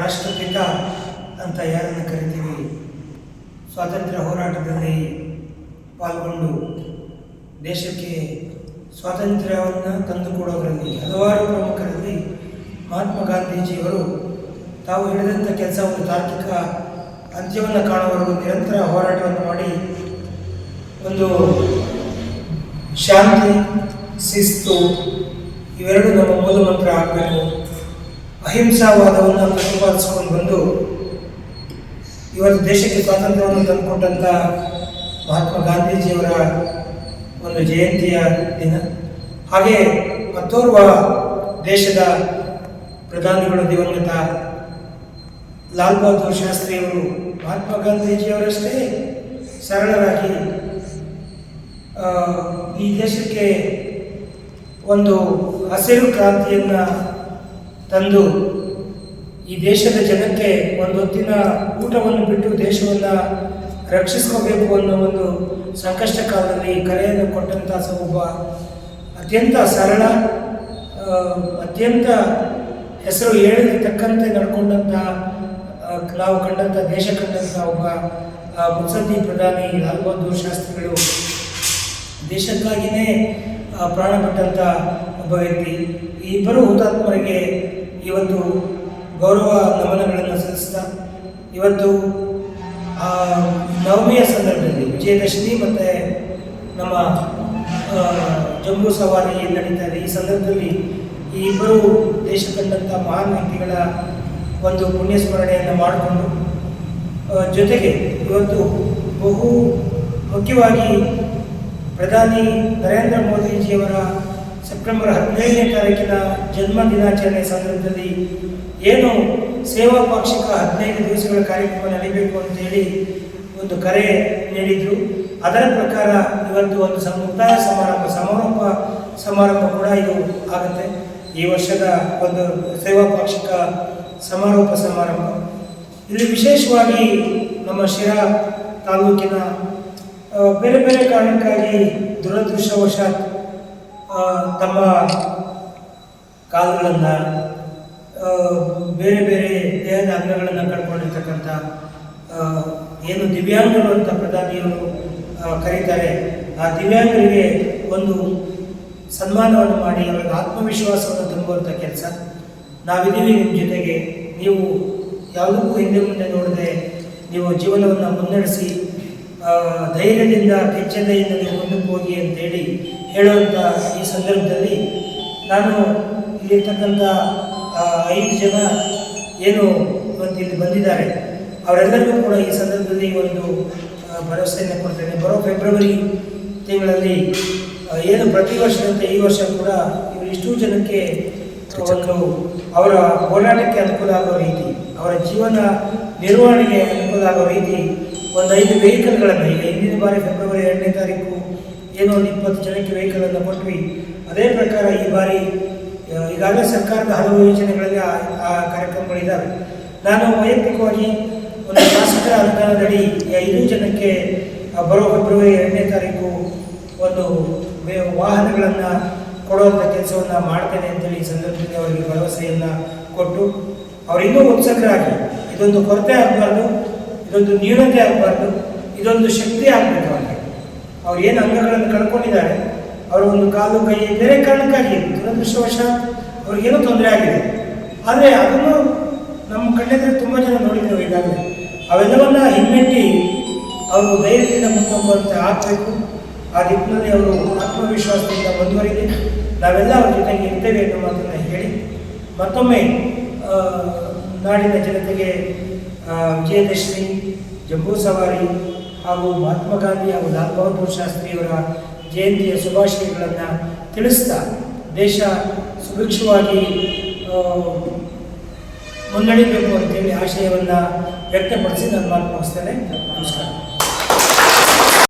ರಾಷ್ಟ್ರಪಿತ ಅಂತ ಯಾರನ್ನು ಕರಿತೀವಿ? ಸ್ವಾತಂತ್ರ್ಯ ಹೋರಾಟದಲ್ಲಿ ಪಾಲ್ಗೊಂಡು ದೇಶಕ್ಕೆ ಸ್ವಾತಂತ್ರ್ಯವನ್ನು ತಂದುಕೊಡೋದರಲ್ಲಿ, ಹಲವಾರು ಪ್ರಮುಖರಲ್ಲಿ ಮಹಾತ್ಮ ಗಾಂಧೀಜಿಯವರು ತಾವು ಹಿಡಿದಂಥ ಕೆಲಸವನ್ನು ತಾರ್ಕಿಕ ಅಂತ್ಯವನ್ನು ಕಾಣುವವರೆಗೂ ನಿರಂತರ ಹೋರಾಟವನ್ನು ಮಾಡಿ ಒಂದು ಶಾಂತಿ, ಶಿಸ್ತು ಇವೆರಡು ನಮ್ಮ ಮೂಲ ಮಂತ್ರ ಆಗಬೇಕು. ಅಹಿಂಸಾವಾದವನ್ನು ಪ್ರತಿಪಾದಿಸಿಕೊಂಡು ಬಂದು ಇವತ್ತು ದೇಶಕ್ಕೆ ಸ್ವಾತಂತ್ರ್ಯವನ್ನು ತಂದುಕೊಟ್ಟಂಥ ಮಹಾತ್ಮ ಗಾಂಧೀಜಿಯವರ ಒಂದು ಜಯಂತಿಯ ದಿನ. ಹಾಗೆ ಮತ್ತೋರ್ವ ದೇಶದ ಪ್ರಧಾನಿಗಳು, ದಿವಂಗತ ಲಾಲ್ ಬಹದ್ದೂರ್ ಶಾಸ್ತ್ರಿಯವರು ಮಹಾತ್ಮ ಗಾಂಧೀಜಿಯವರಷ್ಟೇ ಸರಳರಾಗಿ ಈ ದೇಶಕ್ಕೆ ಒಂದು ಹಸಿರು ಕ್ರಾಂತಿಯನ್ನು ತಂದು ಈ ದೇಶದ ಜನಕ್ಕೆ ಒಂದು ಹೊತ್ತಿನ ಊಟವನ್ನು ಬಿಟ್ಟು ದೇಶವನ್ನು ರಕ್ಷಿಸ್ಕೋಬೇಕು ಅನ್ನೋ ಒಂದು ಸಂಕಷ್ಟ ಕಾಲದಲ್ಲಿ ಕರೆಯನ್ನು ಕೊಟ್ಟಂಥ ಒಬ್ಬ ಅತ್ಯಂತ ಸರಳ ಅತ್ಯಂತ ಹೆಸರು ಹೇಳಿರ್ತಕ್ಕಂತೆ ನಡ್ಕೊಂಡಂಥ ನಾವು ಕಂಡಂಥ ದೇಶ ಕಂಡಂಥ ಒಬ್ಬ ಮುತ್ಸದ್ದಿ ಪ್ರಧಾನಿ ಲಾಲ್ ಬಹದ್ದೂರ್ ಶಾಸ್ತ್ರಿಗಳು ದೇಶಕ್ಕಾಗಿಯೇ ಪ್ರಾಣಪಟ್ಟಂಥ ಒಬ್ಬ ವ್ಯಕ್ತಿ. ಇಬ್ಬರು ಹುತಾತ್ಮರಿಗೆ ಇವತ್ತು ಗೌರವ ನಮನಗಳನ್ನು ಸಲ್ಲಿಸ್ತಾ, ಇವತ್ತು ಆ ನವಮಿಯ ಸಂದರ್ಭದಲ್ಲಿ ವಿಜಯದಶಮಿ ಮತ್ತು ನಮ್ಮ ಜಂಬೂ ಸವಾರಿ ನಡೀತಾ ಇದೆ. ಈ ಸಂದರ್ಭದಲ್ಲಿ ಈ ಇಬ್ಬರು ದೇಶ ಕಂಡಂಥ ಮಹಾನ್ ವ್ಯಕ್ತಿಗಳ ಒಂದು ಪುಣ್ಯ ಸ್ಮರಣೆಯನ್ನು ಮಾಡಿಕೊಂಡು ಜೊತೆಗೆ ಇವತ್ತು ಬಹು ಮುಖ್ಯವಾಗಿ ಪ್ರಧಾನಿ ನರೇಂದ್ರ ಮೋದಿಜಿಯವರ ಸೆಪ್ಟೆಂಬರ್ ಹದಿನೈದನೇ ತಾರೀಕಿನ ಜನ್ಮ ದಿನಾಚರಣೆ ಸಂದರ್ಭದಲ್ಲಿ ಏನು ಸೇವಾ ಪಾಕ್ಷಿಕ ಹದಿನೈದು ದಿವಸಗಳ ಕಾರ್ಯಕ್ರಮ ನಡೀಬೇಕು ಅಂತೇಳಿ ಒಂದು ಕರೆ ನೀಡಿದ್ರು. ಅದರ ಪ್ರಕಾರ ಇವತ್ತು ಒಂದು ಮುಕ್ತಾಯ ಸಮಾರಂಭ, ಸಮಾರೋಪ ಸಮಾರಂಭ ಕೂಡ ಇದು ಆಗುತ್ತೆ. ಈ ವರ್ಷದ ಒಂದು ಸೇವಾ ಪಾಕ್ಷಿಕ ಸಮಾರೋಪ ಸಮಾರಂಭ. ಇಲ್ಲಿ ವಿಶೇಷವಾಗಿ ನಮ್ಮ ಶಿರಾ ತಾಲೂಕಿನ ಬೇರೆ ಬೇರೆ ಕಾರಣಕ್ಕಾಗಿ ದುರದೃಷ್ಟವಶಾತ್ ತಮ್ಮ ಕಾಲುಗಳನ್ನು ಬೇರೆ ಬೇರೆ ದೇಹದ ಅಂಗಗಳನ್ನು ಕಳ್ಕೊಂಡಿರ್ತಕ್ಕಂಥ ಏನು ದಿವ್ಯಾಂಗರು ಅಂತ ಪ್ರಧಾನಿಯವರು ಕರೀತಾರೆ. ಆ ದಿವ್ಯಾಂಗರಿಗೆ ಒಂದು ಸನ್ಮಾನವನ್ನು ಮಾಡಿ, ಅವರ ಆತ್ಮವಿಶ್ವಾಸವನ್ನು ತುಂಬುವಂಥ ಕೆಲಸ. ನಾವಿದ್ದೀವಿ ನಿಮ್ಮ ಜೊತೆಗೆ. ನೀವು ಯಾವುದಕ್ಕೂ ಹಿಂದೆ ಮುಂದೆ ನೋಡದೆ ನೀವು ಜೀವನವನ್ನು ಮುನ್ನಡೆಸಿ ಧೈರ್ಯದಿಂದ ಕೆಚ್ಚೆದೆಯಿಂದ ನೀವು ಮುಂದಕ್ಕೆ ಹೋಗಿ ಅಂತೇಳಿ ಹೇಳುವಂಥ ಈ ಸಂದರ್ಭದಲ್ಲಿ ನಾನು ಇಲ್ಲಿರ್ತಕ್ಕಂಥ ಐದು ಜನ ಏನು ಇವತ್ತು ಇಲ್ಲಿ ಬಂದಿದ್ದಾರೆ. ಅವರೆಲ್ಲರಿಗೂ ಕೂಡ ಈ ಸಂದರ್ಭದಲ್ಲಿ ಒಂದು ಭರವಸೆಯನ್ನು ಕೊಡ್ತೇನೆ. ಬರೋ ಫೆಬ್ರವರಿ ತಿಂಗಳಲ್ಲಿ ಏನು ಪ್ರತಿ ವರ್ಷದಂತೆ ಈ ವರ್ಷ ಕೂಡ ಇವರು ಇಷ್ಟು ಜನಕ್ಕೆ ಒಂದು ಅವರ ಹೋರಾಟಕ್ಕೆ ಅನುಕೂಲ ಆಗೋ ರೀತಿ, ಅವರ ಜೀವನ ನಿರ್ವಹಣೆಗೆ ಅನುಕೂಲ ಆಗೋ ರೀತಿ ಒಂದು ಐದು ವೆಹಿಕಲ್ಗಳನ್ನು ಈಗ ಹಿಂದಿನ ಬಾರಿ ಫೆಬ್ರವರಿ ಎರಡನೇ ತಾರೀಕು ಏನೋ ಒಂದು ಇಪ್ಪತ್ತು ಜನಕ್ಕೆ ವೆಹಿಕಲನ್ನು ಕೊಟ್ವಿ. ಅದೇ ಪ್ರಕಾರ ಈ ಬಾರಿ ಈಗಾಗಲೇ ಸರ್ಕಾರದ ಹಲವು ಯೋಜನೆಗಳಲ್ಲಿ ಆ ಆ ಕಾರ್ಯಕ್ರಮಗಳಿದ್ದಾವೆ ನಾನು ವೈಯಕ್ತಿಕವಾಗಿ ಒಂದು ಶಾಸಕರ ಅನುದಾನದಡಿ ಐದು ಜನಕ್ಕೆ ಬರೋ ಫೆಬ್ರವರಿ ಎರಡನೇ ತಾರೀಕು ಒಂದು ವಾಹನಗಳನ್ನು ಕೊಡುವಂಥ ಕೆಲಸವನ್ನು ಮಾಡ್ತೇನೆ ಅಂತೇಳಿ ಈ ಸಂದರ್ಭದಲ್ಲಿ ಅವರಿಗೆ ಭರವಸೆಯನ್ನು ಕೊಟ್ಟು ಅವರಿನ್ನೂ ಉತ್ಸುಕರಾಗಿ, ಇದೊಂದು ಕೊರತೆ ಆಗಬಾರ್ದು. ಇದೊಂದು ನ್ಯೂನತೆ ಆಗಬಾರ್ದು ಇದೊಂದು ಶಕ್ತಿ ಆಗಬೇಕು ಅವರಿಗೆ. ಅವ್ರು ಏನು ಅಂಗಗಳನ್ನು ಕಳ್ಕೊಂಡಿದ್ದಾರೆ ಅವರ ಒಂದು ಕಾಲು ಕೈ ಬೇರೆ ಕಾರಣಕ್ಕಾಗಿ ದುರದೃಷ್ಟವಶಾತ್ ಅವ್ರಿಗೇನೋ ತೊಂದರೆ ಆಗಿದೆ. ಆದರೆ ಅದನ್ನು ನಮ್ಮ ಕಣ್ಣೆದುರು ತುಂಬ ಜನ ನೋಡಿದ್ದೇವೆ ಈಗಾಗಲೇ. ಅವೆಲ್ಲವನ್ನ ಹಿಮ್ಮೆಟ್ಟಿ ಅವರು ಧೈರ್ಯದಿಂದ ಮುಂದುವಂತೆ ಆಗಬೇಕು. ಆ ದಿಕ್ಕಿನಲ್ಲಿ ಅವರು ಆತ್ಮವಿಶ್ವಾಸದಿಂದ ಮುಂದುವರಿದೆ ನಾವೆಲ್ಲ ಅವ್ರ ಜೊತೆಗೆ ಇರ್ತೇವೆ ಅನ್ನೋ ಹೇಳಿ ಮತ್ತೊಮ್ಮೆ ನಾಡಿನ ಜನತೆಗೆ ಆ, ವಿಜಯದಶಮಿ ಜಂಬೂ ಸವಾರಿ ಹಾಗೂ ಮಹಾತ್ಮ ಗಾಂಧಿ ಹಾಗೂ ಲಾಲ್ ಬಹದ್ದೂರ್ ಶಾಸ್ತ್ರಿಯವರ ಜಯಂತಿಯ ಶುಭಾಶಯಗಳನ್ನು ತಿಳಿಸ್ತಾ ದೇಶ ಸುಭಿಕ್ಷವಾಗಿ ಮುನ್ನಡಿಬೇಕು ಅಂತೇಳಿ ಆಶಯವನ್ನು ವ್ಯಕ್ತಪಡಿಸಿ ನಾನು ಮಾತು ನಮಸ್ಕಾರ.